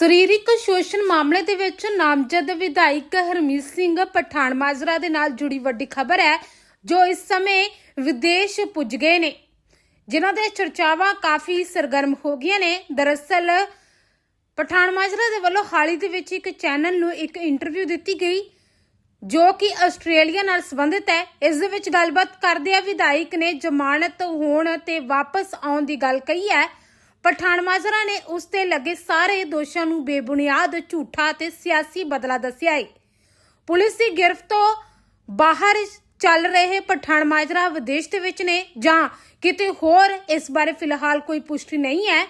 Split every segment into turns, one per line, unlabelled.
ਸਰੀਰਕ ਸ਼ੋਸ਼ਣ ਮਾਮਲੇ ਦੇ ਵਿੱਚ ਨਾਮਜ਼ਦ ਵਿਧਾਇਕ ਹਰਮੀਤ ਸਿੰਘ ਪਠਾਨ ਮਾਜਰਾ ਦੇ ਨਾਲ ਜੁੜੀ ਵੱਡੀ ਖਬਰ ਹੈ, ਜੋ ਇਸ ਸਮੇਂ ਵਿਦੇਸ਼ ਪੁੱਜ ਗਏ ਨੇ। ਜਿਨ੍ਹਾਂ ਦੇ ਚਰਚਾਵਾਂ ਕਾਫੀ ਸਰਗਰਮ ਹੋ ਗਈਆਂ ਨੇ। ਦਰਅਸਲ, ਪਠਾਨ ਮਾਜਰਾ ਦੇ ਵੱਲੋਂ ਹਾਲ ਹੀ ਦੇ ਵਿੱਚ ਇੱਕ ਚੈਨਲ ਨੂੰ ਇੱਕ ਇੰਟਰਵਿਊ ਦਿੱਤੀ ਗਈ, ਜੋ ਕਿ ਆਸਟ੍ਰੇਲੀਆ ਨਾਲ ਸੰਬੰਧਿਤ ਹੈ। ਇਸ ਦੇ ਵਿੱਚ ਗੱਲਬਾਤ ਕਰਦੇ ਆ ਵਿਧਾਇਕ ਨੇ ਜ਼ਮਾਨਤ ਹੋਣ ਤੇ ਵਾਪਸ ਆਉਣ ਦੀ ਗੱਲ ਕਹੀ ਹੈ। ਪਠਾਨ ਮਾਜਰਾ ਨੇ ਉਸ ਤੇ ਲੱਗੇ ਸਾਰੇ ਦੋਸ਼ਾਂ ਨੂੰ ਬੇਬੁਨਿਆਦ, ਝੂਠਾ ਤੇ ਸਿਆਸੀ ਬਦਲਾ ਦੱਸਿਆ ਹੈ ਪੁਲਿਸ ਦੀ ਗਿਰਫਤ ਤੋਂ ਬਾਹਰ ਚੱਲ ਰਹੇ ਪਠਾਨ ਮਾਜਰਾ ਵਿਦੇਸ਼ ਦੇ ਵਿੱਚ ਨੇ ਜਾਂ ਕਿਤੇ ਹੋਰ, ਇਸ ਬਾਰੇ ਫਿਲਹਾਲ ਕੋਈ ਪੁਸ਼ਟੀ ਨਹੀਂ ਹੈ।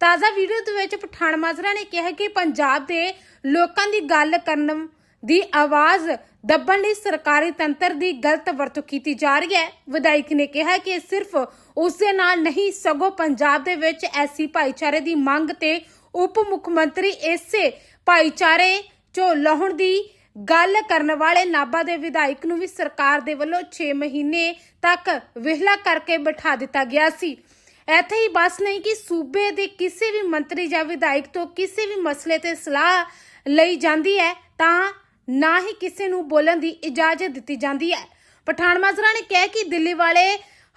ਤਾਜ਼ਾ ਵੀਡੀਓ ਦੇ ਵਿੱਚ ਪਠਾਨ ਮਾਜਰਾ ਨੇ ਕਿਹਾ ਕਿ ਪੰਜਾਬ ਦੇ ਲੋਕਾਂ ਦੀ ਗੱਲ ਕਰਨ ਦੀ ਆਵਾਜ਼ ਦੱਬਣ ਲਈ ਸਰਕਾਰੀ ਤੰਤਰ ਦੀ ਗਲਤ ਵਰਤੋਂ ਕੀਤੀ ਜਾ ਰਹੀ ਹੈ। ਵਿਧਾਇਕ ਨੇ ਕਿਹਾ ਕਿ ਸਿਰਫ ਉਸ ਦੇ ਨਾਲ ਨਹੀਂ, ਸਗੋਂ ਪੰਜਾਬ ਦੇ ਵਿੱਚ ਐਸੀ ਭਾਈਚਾਰੇ ਦੀ ਮੰਗ ਤੇ ਉਪ ਮੁੱਖ ਮੰਤਰੀ ਇਸੇ ਭਾਈਚਾਰੇ ਚੋਂ ਲਾਹੁਣ ਦੀ ਗੱਲ ਕਰਨ ਵਾਲੇ ਨਾਭਾ ਦੇ ਵਿਧਾਇਕ ਨੂੰ ਵੀ ਸਰਕਾਰ ਦੇ ਵੱਲੋਂ 6 ਮਹੀਨੇ ਤੱਕ ਵਿਹਲਾ ਕਰਕੇ ਬਿਠਾ ਦਿੱਤਾ ਗਿਆ ਸੀ। ਇੱਥੇ ਹੀ ਬਸ ਨਹੀਂ ਕਿ ਸੂਬੇ ਦੇ ਕਿਸੇ ਵੀ ਮੰਤਰੀ ਜਾਂ ਵਿਧਾਇਕ ਤੋਂ ਕਿਸੇ ਵੀ ਮਸਲੇ ਤੇ ਸਲਾਹ ਲਈ ਜਾਂਦੀ ਹੈ, ਤਾਂ ਨਾ ਹੀ ਕਿਸੇ ਨੂੰ ਬੋਲਣ ਦੀ ਇਜਾਜ਼ਤ ਦਿੱਤੀ ਜਾਂਦੀ ਹੈ। ਪਠਾਨ ਮਾਜਰਾ ਨੇ ਕਿਹਾ ਕਿ ਦਿੱਲੀ ਵਾਲੇ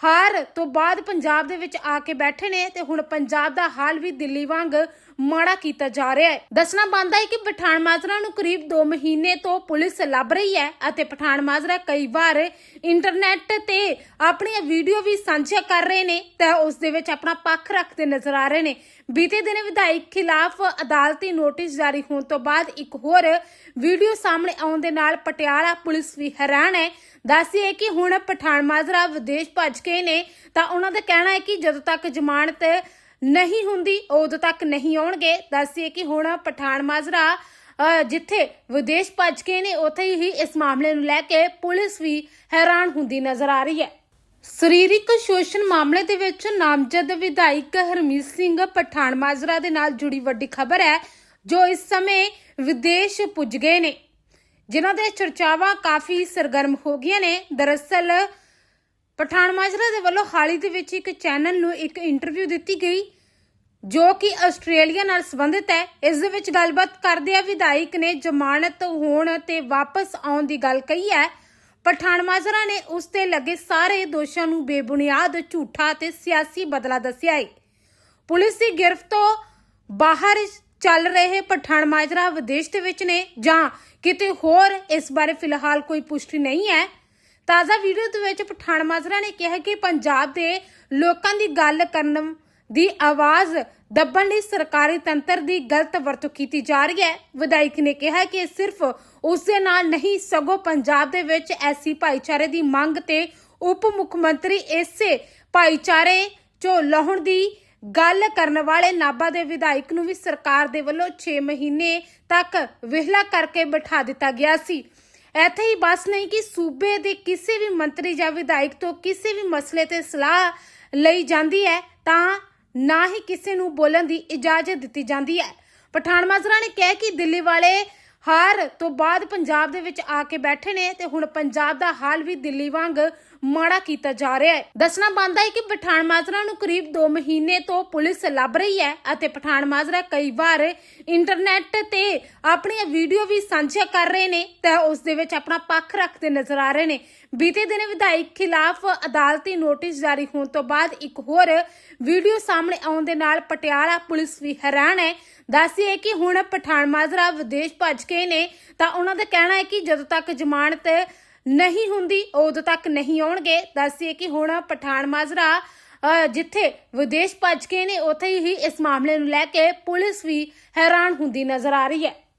ਹਾਰ ਤੋਂ ਬਾਅਦ ਪੰਜਾਬ ਦੇ ਵਿੱਚ ਆ ਕੇ ਬੈਠੇ ਨੇ ਤੇ ਹੁਣ ਪੰਜਾਬ ਦਾ ਹਾਲ ਵੀ ਦਿੱਲੀ ਵਾਂਗ ਮਾੜਾ ਕੀਤਾ ਜਾ ਰਿਹਾ ਹੈ। ਦੱਸਣਾ ਬਣਦਾ ਹੈ ਕਿ ਪਠਾਨ ਮਾਜਰਾ ਨੂੰ ਕਰੀਬ 2 ਮਹੀਨੇ ਤੋਂ ਪੁਲਿਸ ਲੱਭ ਰਹੀ ਹੈ ਅਤੇ ਪਠਾਨ ਮਾਜਰਾ ਕਈ ਵਾਰ ਇੰਟਰਨੈਟ ਤੇ ਆਪਣੀਆਂ ਵੀਡੀਓ ਵੀ ਸਾਂਝਾ ਕਰ ਰਹੇ ਨੇ ਤੇ ਉਸ ਦੇ ਵਿੱਚ ਆਪਣਾ ਪੱਖ ਰੱਖਦੇ ਨਜ਼ਰ ਆ ਰਹੇ ਨੇ। ਬੀਤੇ ਦਿਨ ਵਿਧਾਇਕ ਖਿਲਾਫ ਅਦਾਲਤੀ ਨੋਟਿਸ ਜਾਰੀ ਹੋਣ ਤੋਂ ਬਾਅਦ ਇੱਕ ਹੋਰ ਵੀਡੀਓ ਸਾਹਮਣੇ ਆਉਣ ਦੇ ਨਾਲ ਪਟਿਆਲਾ ਪੁਲਿਸ ਵੀ ਹੈਰਾਨ ਹੈ। ਦੱਸਿਏ ਕਿ ਹੁਣ ਪਠਾਨ ਮਾਜਰਾ ਵਿਦੇਸ਼ ਭੱਜ ਗਏ ਨੇ, ਤਾਂ ਉਹਨਾਂ ਦਾ ਕਹਿਣਾ ਹੈ ਕਿ ਜਦੋਂ ਤੱਕ ਜ਼ਮਾਨਤ ਨਹੀਂ ਹੁੰਦੀ, ਉਦੋਂ ਤੱਕ ਨਹੀਂ ਆਉਣਗੇ। ਦੱਸਿਏ ਕਿ ਹੁਣ ਪਠਾਨ ਮਾਜਰਾ ਜਿੱਥੇ ਵਿਦੇਸ਼ ਭੱਜ ਗਏ ਨੇ, ਉੱਥੇ ਹੀ ਇਸ ਮਾਮਲੇ ਨੂੰ ਲੈ ਕੇ ਪੁਲਿਸ ਵੀ ਹੈਰਾਨ ਹੁੰਦੀ ਨਜ਼ਰ ਆ ਰਹੀ ਹੈ। ਸਰੀਰਕ ਸ਼ੋਸ਼ਣ ਮਾਮਲੇ ਦੇ ਵਿੱਚ ਨਾਮਜ਼ਦ ਵਿਧਾਇਕ ਹਰਮੀਤ ਸਿੰਘ ਪਠਾਨ ਮਾਜਰਾ ਦੇ ਨਾਲ ਜੁੜੀ ਵੱਡੀ ਖਬਰ ਹੈ, ਜੋ ਇਸ ਸਮੇਂ ਵਿਦੇਸ਼ ਪੁੱਜ ਗਏ ਨੇ। ਜਿਨ੍ਹਾਂ ਦੇ ਚਰਚਾਵਾਂ ਕਾਫੀ ਸਰਗਰਮ ਹੋ ਗਈਆਂ ਨੇ। ਦਰਅਸਲ ਪਠਾਨ ਮਾਜਰਾ ਦੇ ਵੱਲੋਂ ਹਾਲ ਹੀ ਦੇ ਵਿੱਚ ਇੱਕ ਚੈਨਲ ਨੂੰ ਇੱਕ ਇੰਟਰਵਿਊ ਦਿੱਤੀ ਗਈ, ਜੋ ਕਿ ਆਸਟ੍ਰੇਲੀਆ ਨਾਲ ਸੰਬੰਧਿਤ ਹੈ। ਇਸ ਦੇ ਵਿੱਚ ਗੱਲਬਾਤ ਕਰਦੇ ਆ ਵਿਧਾਇਕ ਨੇ, ਜ਼ਮਾਨਤ ਹੋਣ ਤੇ ਵਾਪਸ ਆਉਣ ਦੀ ਗੱਲ ਕਹੀ ਹੈ। ਪਠਾਨ ਨੇ ਉਸ ਤੇ ਲੱਗੇ ਸਾਰੇ ਦੋਸ਼ਾਂ ਨੂੰ ਬੇਬੁਨਿਆਦ, ਝੂਠਾ ਤੇ ਸਿਆਸੀ ਬਦਲਾ ਦੱਸਿਆ ਹੈ ਪੁਲਿਸ ਦੀ ਗਿਰਫਤ ਤੋਂ ਬਾਹਰ ਚੱਲ ਰਹੇ ਪਠਾਨਮਾਜਰਾ ਵਿਦੇਸ਼ ਦੇ ਵਿੱਚ ਨੇ ਜਾਂ ਕਿਤੇ ਹੋਰ ਇਸ ਬਾਰੇ ਫਿਲਹਾਲ ਕੋਈ ਪੁਸ਼ਟੀ ਨਹੀਂ ਹੈ। ਤਾਜ਼ਾ ਵੀਡੀਓ ਦੇ ਵਿੱਚ ਪਠਾਨਮਾਜਰਾ ਨੇ ਕਿਹਾ ਕਿ ਪੰਜਾਬ ਦੇ ਲੋਕਾਂ ਦੀ ਗੱਲ ਕਰਨ ਦੀ ਆਵਾਜ਼ ਦੱਬਣ ਲਈ ਸਰਕਾਰੀ ਤੰਤਰ ਦੀ ਗਲਤ ਵਰਤੋਂ ਕੀਤੀ ਜਾ ਰਹੀ ਹੈ। ਵਿਧਾਇਕ ਨੇ ਕਿਹਾ ਕਿ ਇਹ ਸਿਰਫ ਉਸ ਦੇ ਨਾਲ ਨਹੀਂ, ਸਗੋਂ ਪੰਜਾਬ ਦੇ ਵਿੱਚ ਐਸੀ ਭਾਈਚਾਰੇ ਦੀ ਮੰਗ ਤੇ ਉਪ ਮੁੱਖ ਮੰਤਰੀ ਇਸੇ ਭਾਈਚਾਰੇ ਚੋਂ ਲਾਹੁਣ ਦੀ ਗੱਲ ਕਰਨ ਵਾਲੇ ਨਾਭਾ ਦੇ ਵਿਧਾਇਕ ਨੂੰ ਵੀ ਸਰਕਾਰ ਦੇ ਵੱਲੋਂ 6 ਮਹੀਨੇ ਤੱਕ ਵਿਹਲਾ ਕਰਕੇ ਬਿਠਾ ਦਿੱਤਾ ਗਿਆ ਸੀ। ਇੱਥੇ ਹੀ ਬਸ ਨਹੀਂ ਕਿ ਸੂਬੇ ਦੇ ਕਿਸੇ ਵੀ ਮੰਤਰੀ ਜਾਂ ਵਿਧਾਇਕ ਤੋਂ ਕਿਸੇ ਵੀ ਮਸਲੇ ਤੇ ਸਲਾਹ ਲਈ ਜਾਂਦੀ ਹੈ, ਤਾਂ ਨਾ ਹੀ ਕਿਸੇ ਨੂੰ ਬੋਲਣ ਦੀ ਇਜਾਜ਼ਤ ਦਿੱਤੀ ਜਾਂਦੀ ਹੈ। ਪਠਾਨ ਮਾਜਰਾ ਨੇ ਕਿਹਾ ਕਿ ਦਿੱਲੀ ਵਾਲੇ ਹਾਰ ਤੋਂ ਬਾਅਦ ਪੰਜਾਬ ਦੇ ਵਿੱਚ ਆ ਕੇ ਬੈਠੇ ਨੇ ਤੇ ਹੁਣ ਪੰਜਾਬ ਦਾ ਹਾਲ ਵੀ ਦਿੱਲੀ ਵਾਂਗ ਮਾੜਾ ਕੀਤਾ ਜਾ ਰਿਹਾ ਹੈ। ਦੱਸਣਾ ਬਣਦਾ ਹੈ ਕਿ ਪਠਾਨ ਮਾਜਰਾ ਨੂੰ ਕਰੀਬ 2 ਮਹੀਨੇ ਤੋਂ ਪੁਲਿਸ ਲੱਭ ਰਹੀ ਹੈ ਅਤੇ ਪਠਾਨ ਮਾਜਰਾ ਕਈ ਵਾਰ ਇੰਟਰਨੈਟ ਤੇ ਆਪਣੀਆਂ ਵੀਡੀਓ ਵੀ ਸਾਂਝਾ ਕਰ ਰਹੇ ਨੇ ਤੇ ਉਸ ਦੇ ਵਿੱਚ ਆਪਣਾ ਪੱਖ ਰੱਖਦੇ ਨਜ਼ਰ ਆ ਰਹੇ ਨੇ। ਬੀਤੇ ਦਿਨ ਵਿਧਾਇਕ ਖਿਲਾਫ ਅਦਾਲਤੀ ਨੋਟਿਸ ਜਾਰੀ ਹੋਣ ਤੋਂ ਬਾਅਦ ਇੱਕ ਹੋਰ ਵੀਡੀਓ ਸਾਹਮਣੇ ਆਉਣ ਦੇ ਨਾਲ ਪਟਿਆਲਾ ਪੁਲਿਸ ਵੀ ਹੈਰਾਨ ਹੈ। ਦੱਸਿਏ ਕਿ ਹੁਣ ਪਠਾਨ ਮਾਜਰਾ ਵਿਦੇਸ਼ ਭੱਜ ਕੇ ਨੇ, ਤਾਂ ਉਹਨਾਂ ਦਾ ਕਹਿਣਾ ਹੈ ਕਿ ਜਦੋਂ ਤੱਕ ਜ਼ਮਾਨਤ ਨਹੀਂ ਹੁੰਦੀ, ਉਦੋਂ ਤੱਕ ਨਹੀਂ ਆਉਣਗੇ। ਦੱਸਿਏ ਕਿ ਹੁਣ ਪਠਾਨ ਮਾਜਰਾ ਜਿੱਥੇ ਵਿਦੇਸ਼ ਭੱਜ ਗਏ ਨੇ, ਉੱਥੇ ਹੀ ਇਸ ਮਾਮਲੇ ਨੂੰ ਲੈ ਕੇ ਪੁਲਿਸ ਵੀ ਹੈਰਾਨ ਹੁੰਦੀ ਨਜ਼ਰ ਆ ਰਹੀ ਹੈ।